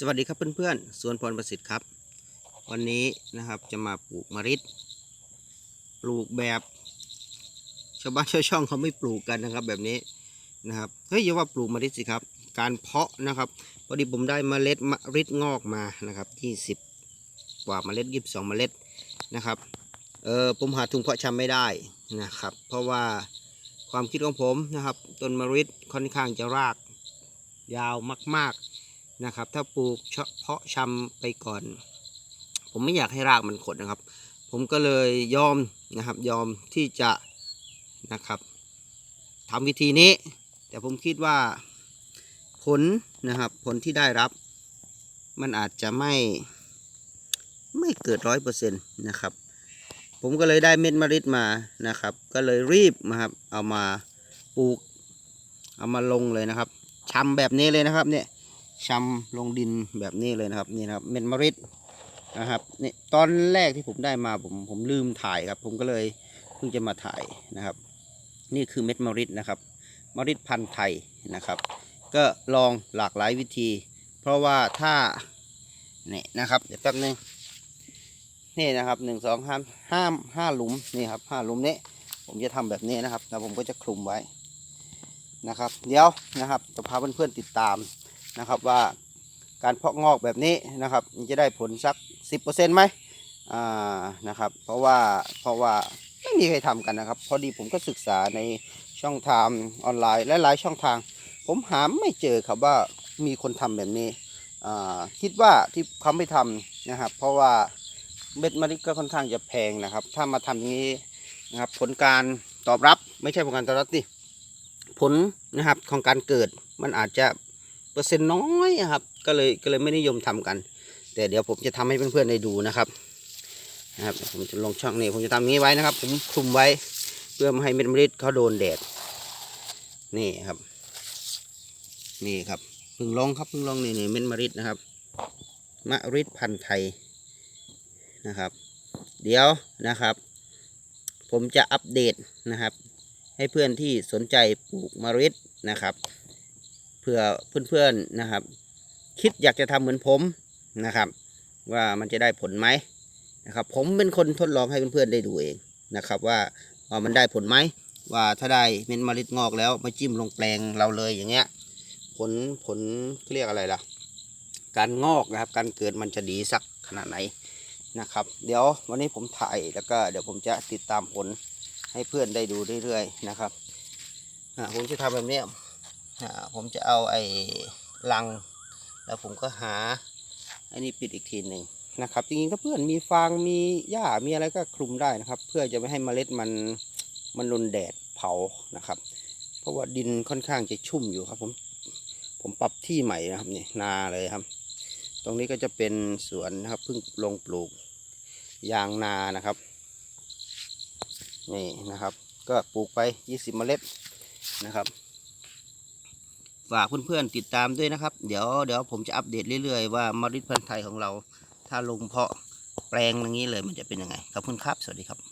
สวัสดีครับเพื่อนๆ สวนพรประสิทธิ์ครับ วันนี้นะครับจะมาปลูกมะริด ปลูกแบบชาวบ้านชาวช่องเขาไม่ปลูกกันนะครับแบบนี้นะครับ เฮ้ยอย่าว่าปลูกมะริดสิครับ การเพาะนะครับพอดีผมได้เมล็ดมะริดงอกมานะครับยี่สิบกว่าเมล็ดยี่สิบสองเมล็ดนะครับ เออผมหาถุงเพาะชำไม่ได้นะครับ เพราะว่าความคิดของผมนะครับต้นมะริดค่อนข้างจะรากยาวมากๆ นะครับ ถ้าปลูกเฉพาะชำไปก่อน ผมไม่อยากให้รากมันขดนะครับ ผมก็เลยยอมนะครับยอมที่จะนะครับทำวิธีนี้ แต่ผมคิดว่าผลนะครับผลที่ได้รับ มันอาจจะไม่ไม่เกิดร้อยเปอร์เซ็นต์นะครับ ผมก็เลยได้เม็ดมะริดมานะครับ ก็เลยรีบนะครับเอามาปลูกเอามาลงเลยนะครับชำแบบนี้เลยนะครับเนี่ย ชำลงดินแบบนี้เลยนะครับนี่นะครับเม็ดมะริดนะครับนี่ตอนแรกที่ผมได้มาผมผมลืมถ่ายครับ ผมก็เลยเพิ่งจะมาถ่ายนะครับ นี่คือเม็ดมะริดนะครับมะริดพันธุ์ไทยนะครับ ก็ลองหลากหลายวิธี เพราะว่าถ้านี่นะครับเดี๋ยวแป๊บนึงนี่นะครับหนึ่งสองห้าห้าห้าหลุมนี่ครับห้าหลุมนี้ผมจะทำแบบนี้นะครับแล้วผมก็จะคลุมไว้นะครับ เดี๋ยวนะครับจะพาเพื่อนๆติดตาม นะครับว่าการเพาะงอกแบบนี้นะครับมันจะได้ผลสัก 10%ไหมอ่านะครับ เพราะว่าเพราะว่าไม่มีใครทำกันนะครับ พอดีผมก็ศึกษาในช่องทางออนไลน์และหลายช่องทาง ผมหาไม่เจอครับว่ามีคนทำแบบนี้อ่าคิดว่าที่เขาไม่ทำนะครับ เพราะว่าเม็ดมะลิก็ค่อนข้างจะแพงนะครับ ถ้ามาทำอย่างนี้นะครับผลการตอบรับไม่ใช่ผลการตอบรับดิผลนะครับของการเกิดมันอาจจะ เปอร์เซ็นต์น้อยครับ ก็เลยก็เลยไม่นิยมทำกัน แต่เดี๋ยวผมจะทำให้เพื่อนๆได้ดูนะครับนะครับ ผมจะลงช่องนี้ผมจะทำอย่างนี้ไว้นะครับ ผมคลุมไว้เพื่อไม่ให้เม็ดมะริดเขาโดนแดดนี่ครับ นี่ครับเพึ่งลงครับเพึ่งลงนี่นี่เม็ดมะริดนะครับมะริดพันธุ์ไทยนะครับ เดี๋ยวนะครับ ผมจะอัปเดตนะครับ ให้เพื่อนที่สนใจปลูกมะริดนะครับ เพื่อเพื่อนๆนะครับ คิดอยากจะทำเหมือนผมนะครับ ว่ามันจะได้ผลไหมนะครับ ผมเป็นคนทดลองให้เพื่อนๆได้ดูเองนะครับ ว่าว่ามันได้ผลไหมว่าถ้าได้เม็ดมะลิงอกแล้วมาจิ้มลงแปลงเราเลยอย่างเงี้ย ผลผลเรียกอะไรล่ะ การงอกนะครับ การเกิดมันจะดีสักขนาดไหนนะครับ เดี๋ยววันนี้ผมถ่ายแล้วก็เดี๋ยวผมจะติดตามผลให้เพื่อนได้ดูเรื่อยๆนะครับผมจะทำแบบนี้ ผมจะเอาไอ้ลัง แล้วผมก็หาไอ้นี่ปิดอีกทีหนึ่งนะครับจริงๆถ้าเพื่อนมีฟางมีหญ้ามีอะไรก็คลุมได้นะครับ เพื่อจะไม่ให้เมล็ดมันมันโดนแดดเผานะครับ เพราะว่าดินค่อนข้างจะชุ่มอยู่ครับ ผมผมปรับที่ใหม่นะครับนี่นาเลยครับ ตรงนี้ก็จะเป็นสวนนะครับเพิ่งลงปลูกยางนานะครับนี่นะครับ ก็ปลูกไป 20 เมล็ดนะครับ ฝากเพื่อนๆติดตามด้วยนะครับ เดี๋ยวเดี๋ยวผมจะอัปเดตเรื่อยๆว่ามาริดพันธุ์ไทยของเรา ถ้าลงเพาะแปลงอย่างนี้เลยมันจะเป็นยังไงขอบคุณครับ สวัสดีครับ